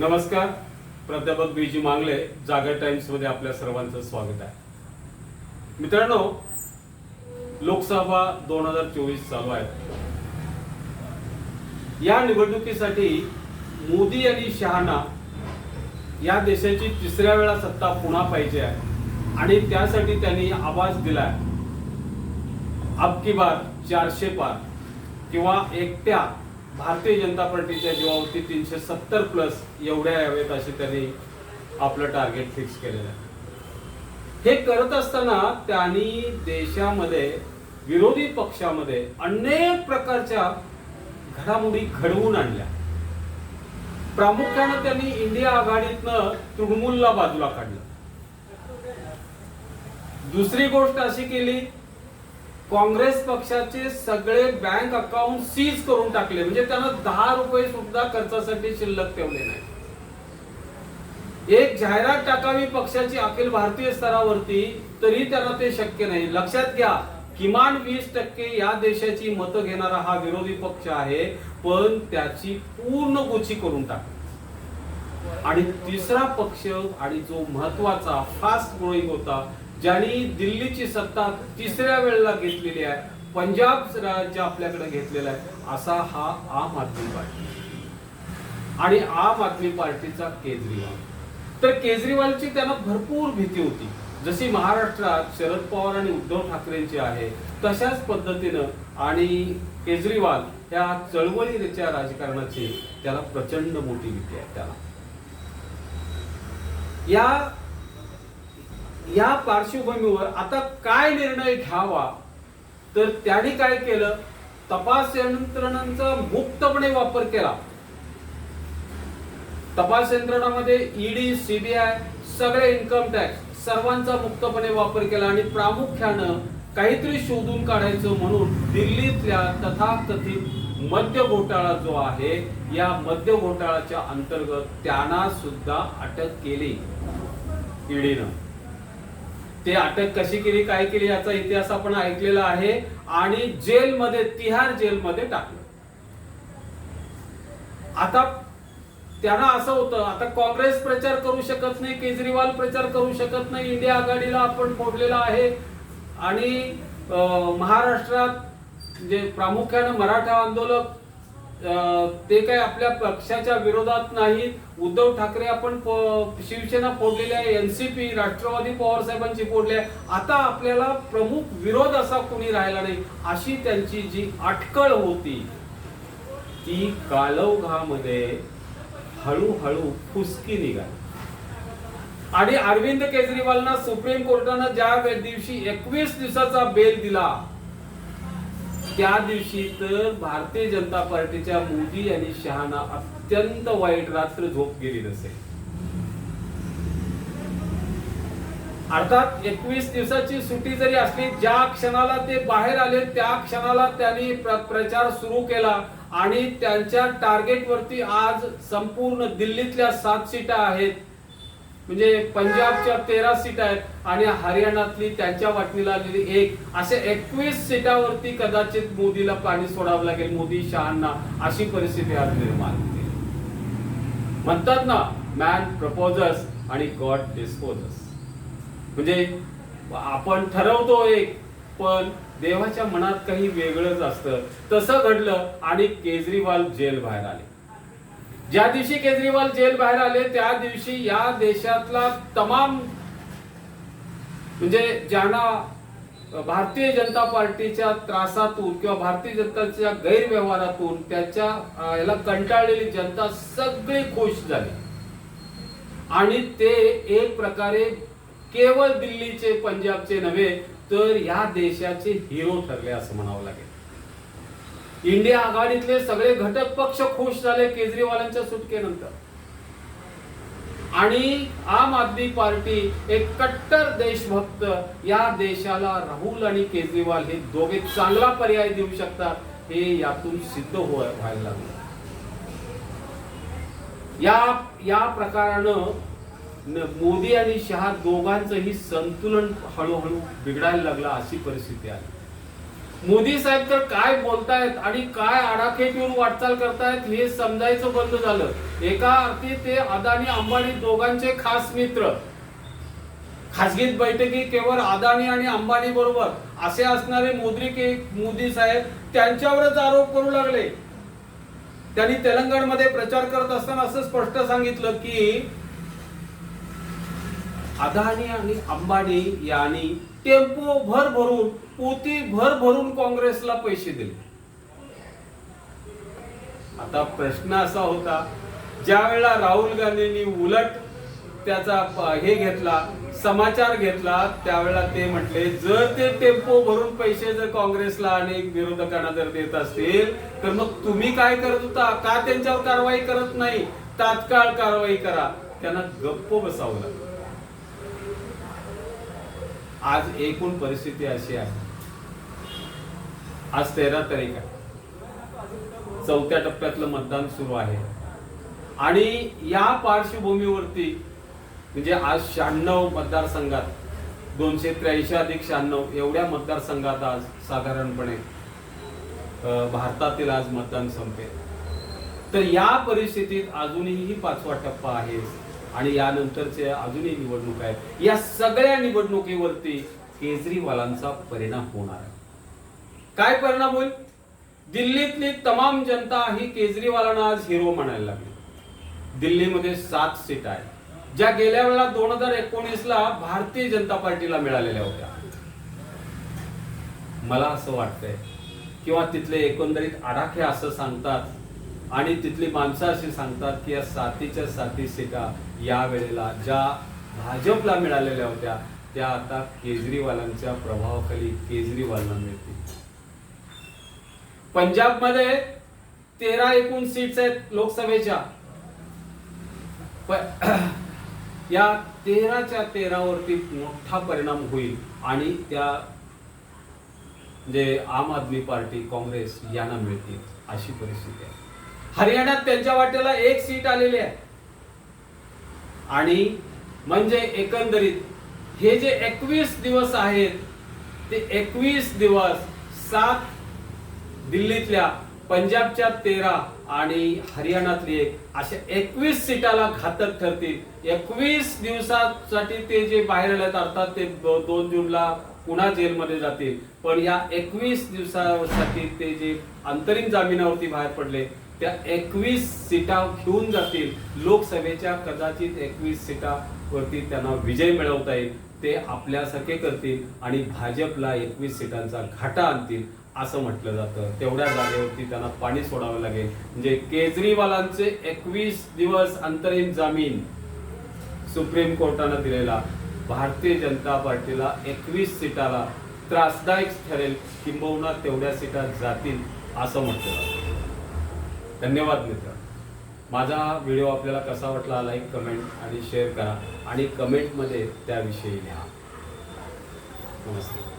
नमस्कार. प्राध्यापक बीजी मांगले जागर टाइम्समध्ये आपल्या सर्वांचं स्वागत आहे. मित्रांनो लोकसभा दोन हजार चोवीस चालू आहे. या निवडणुकीसाठी मोदी आणि शहाना या देशाची तिसऱ्या वेळा सत्ता पुन्हा पाहिजे आहे. आणि त्यासाठी त्यांनी आवाज दिलाय. अब की बार चारशे पार किंवा एकट्या भारतीय जनता पार्टीच्या जीवावरती तीनशे सत्तर प्लस एवढ्या यावेत असे त्यांनी आपलं टार्गेट फिक्स केलेलं आहे. हे करत असताना त्यांनी देशामध्ये विरोधी पक्षामध्ये अनेक प्रकारच्या घडामोडी घडवून आणल्या. प्रामुख्यानं त्यांनी इंडिया आघाडीतनं तृणमूलला बाजूला काढलं. दुसरी गोष्ट अशी केली काँग्रेस पक्षाचे सगळे बँक अकाउंट सीज करून टाकले. म्हणजे त्यांना दहा रुपये सुद्धा खर्चासाठी शिल्लक ठेवले नाही. एक जाहिरात टाकावी पक्षाची अखिल भारतीय स्तरावरती तरी त्यांना ते शक्य नाही. लक्षात घ्या किमान वीस टक्के या देशाची मतं घेणारा हा विरोधी पक्ष आहे पण त्याची पूर्ण गोची करून टाकली आणि तिसरा पक्ष आणि जो महत्त्वाचा फास्ट ग्रोईंग होता ज्यांनी दिल्लीची सत्ता तिसऱ्या वेळेला घेतलेली आहे पंजाब राज्य आपल्याकडे घेतलेलं आहे असा हा आम आदमी पार्टी. आणि आम आदमी पार्टीचा केजरीवाल. तर केजरीवालची त्यांना भरपूर भीती होती. जशी महाराष्ट्रात शरद पवार आणि उद्धव ठाकरेंची आहे तशाच पद्धतीनं आणि केजरीवाल या चळवळीच्या राजकारणाची त्याला प्रचंड मोठी भीती आहे त्याला. या या पार्श्वभूमीवर आता काय निर्णय घ्यावा? तर त्यांनी काय केलं? तपास यंत्रणांचा मुक्तपणे वापर केला. तपास यंत्रणामध्ये ईडी सीबीआय सगळे इन्कम टॅक्स सर्वांचा मुक्तपणे वापर केला आणि प्रामुख्यानं काहीतरी शोधून काढायचं म्हणून दिल्लीतल्या तथाकथित मद्य घोटाळा जो आहे या मद्य घोटाळाच्या अंतर्गत त्यांना सुद्धा अटक केली. ईडीनं ते अटक कशी केली काय केली याचा इतिहास आपण ऐकलेला आहे आणि जेलमध्ये तिहार जेलमध्ये टाकलं. आता त्यांना असं होतं आता काँग्रेस प्रचार करू शकत नाही केजरीवाल प्रचार करू शकत नाही इंडिया आघाडीला आपण फोडलेला आहे. आणि अं, महाराष्ट्रात जे प्रामुख्यानं मराठा आंदोलक ते काय आपल्या पक्षाच्या विरोधात नाही. उद्धव ठाकरे आपण शिवसेना फोडलेली आहे एनसीपी राष्ट्रवादी पवार साहेबांची फोडली आहे. आता आपल्याला प्रमुख विरोध असा कोणी राहिला नाही अशी त्यांची जी अटकळ होती ती कालवघामध्ये हळूहळू फुसकी निघाली. आणि अरविंद केजरीवालना सुप्रीम कोर्टानं ज्या दिवशी एकवीस दिवसाचा बेल दिला त्या दिवशी तर भारतीय जनता पार्टीच्या मोदी आणि शहाना अत्यंत वाईट रात्र झोप गेली नसेल. अर्थात एकवीस दिवसाची सुट्टी जरी असली ज्या क्षणाला ते बाहेर आले त्या क्षणाला त्यांनी प्र- प्रचार सुरू केला आणि त्यांच्या टार्गेट वरती आज संपूर्ण दिल्लीतल्या सात सीटा आहेत. म्हणजे पंजाबच्या तेरा सीट आहेत आणि हरियाणातली त्यांच्या वाटणीला आलेली एक असे एकवीस सीटावरती कदाचित मोदीला पाणी सोडावं लागेल मोदी शहांना अशी परिस्थिती आज निर्माण म्हणतात ना मॅन प्रपोजस आणि गॉड डिस्पोजस म्हणजे आपण ठरवतो एक पण देवाच्या मनात काही वेगळंच असतं. तसं घडलं आणि केजरीवाल जेल बाहेर आले. ज्या दिवशी केजरीवाल जेल बाहेर आले त्या दिवशी या देशातला तमाम म्हणजे ज्यांना भारतीय जनता पार्टीच्या त्रासातून किंवा भारतीय जनताच्या गैरव्यवहारातून त्याच्या याला कंटाळलेली जनता सगळी खुश झाली. आणि ते एक प्रकारे केवळ दिल्लीचे पंजाबचे नव्हे तर या देशाचे हिरो ठरले असं म्हणावं लागेल. इंडिया आघाडीतले सगळे घटक पक्ष खुश झाले केजरीवालांच्या सुटकेनंतर. आणि आम आदमी पार्टी एक कट्टर देशभक्त या देशाला राहुल आणि केजरीवाल हे दोघे चांगला पर्याय देऊ शकतात हे यातून सिद्ध हो- व्हायला लागलं. या या प्रकारानं मोदी आणि शहा दोघांचंही संतुलन हळूहळू बिघडायला लागलं अशी परिस्थिती आली. मोदी साहेब तर काय बोलतायत आणि काय आडाखे आडाखेटीवर वाटचाल करतायत हे समजायचं बंद झालं. एका अर्थी ते अदानी अंबानी दोघांचे खास मित्र. खासगीत बैठकी केवळ अदानी आणि अंबानी बरोबर. असे असणारे मोदी के मोदी साहेब त्यांच्यावरच आरोप करू लागले. त्यांनी तेलंगणमध्ये प्रचार करत असताना असं स्पष्ट सांगितलं की अदानी आणि अंबानी यांनी टेम्पो भर भरून पोती भर भरून काँग्रेसला पैसे दिले. आता प्रश्न असा होता ज्या वेळेला राहुल गांधींनी उलट त्याचा हे घेतला समाचार घेतला त्यावेळेला ते म्हटले जर ते टेम्पो भरून पैसे जर काँग्रेसला आणि विरोधकांना जर देत असतील तर मग तुम्ही काय करत होता? का त्यांच्यावर कारवाई करत नाही? तात्काळ कारवाई करा. त्यांना गप्प बसावं लागलं. आज एकूण परिस्थिती अशी आहे. आज तेरा तारीख आहे. चौथ्या टप्प्यातलं मतदान सुरू आहे. आणि या पार्श्वभूमीवरती म्हणजे आज शहाण्णव मतदारसंघात दोनशे त्र्याऐंशी अधिक शहाण्णव एवढ्या मतदारसंघात आज साधारणपणे भारतातील आज मतदान संपेल. तर या परिस्थितीत अजूनही पाचवा टप्पा आहे. आणि यानंतरचे अजूनही निवडणूक आहेत. या सगळ्या निवडणुकीवरती केजरीवालांचा परिणाम होणार आहे. काय परिणाम होईल? दिल्लीतली तमाम जनता ही केजरीवालांना आज हिरो म्हणायला लागली. दिल्लीमध्ये सात सीट आहे ज्या गेल्या वेळेला दोन हजार एकोणीस ला भारतीय जनता पार्टीला मिळालेल्या होत्या. मला असं वाटतंय किंवा तिथले एकंदरीत आडाखे असं सांगतात आणि तिथली माणसं अशी सांगतात की या सातीच्या साती सीटा या वेळेला ज्या भाजपला मिळालेल्या होत्या त्या आता केजरीवालांच्या प्रभावाखाली केजरीवालला मिळतील. पंजाबमध्ये तेरा एकूण सीट्स आहेत लोकसभेच्या. या तेराच्या तेरावरती मोठा परिणाम होईल आणि त्या जे आम आदमी पार्टी काँग्रेस यांना मिळतील अशी परिस्थिती आहे. हरियाणात त्यांच्या वाटेला एक सीट आलेली आहे. आणि म्हणजे एकंदरीत हे जे एकवीस दिवस आहेत ते एकवीस दिवस सात दिल्लीतल्या पंजाबच्या तेरा आणि हरियाणातली एक अशा एकवीस सीटाला घातक ठरतील. एकवीस दिवसासाठी ते जे बाहेर आलेत अर्थात ते दोन जूनला पुन्हा जेलमध्ये जातील. पण या एकवीस दिवसासाठी ते जे अंतरिम जामिनावरती बाहेर पडले त्या एकवीस सीटा घेऊन जातील. लोकसभेच्या कदाचित एकवीस सीटावरती त्यांना विजय मिळवता येईल. ते आपल्यासारखे करतील आणि भाजपला एकवीस सीटांचा घाटा आणतील असं म्हटलं जातं. तेवढ्या जागेवरती त्यांना पाणी सोडावं लागेल. म्हणजे केजरीवालांचे एकवीस दिवस अंतरिम जामीन सुप्रीम कोर्टानं दिलेला. भारतीय जनता पार्टीला एकवीस सीटाला त्रासदायक ठरेल किंबहुना तेवढ्या सीटा जातील असं म्हटलं जातं. धन्यवाद मित्र. माझा व्हिडिओ आपल्याला कसा वाटला लाईक कमेंट आणि शेअर करा आणि कमेंटमध्ये त्याविषयी लिहा. नमस्ते.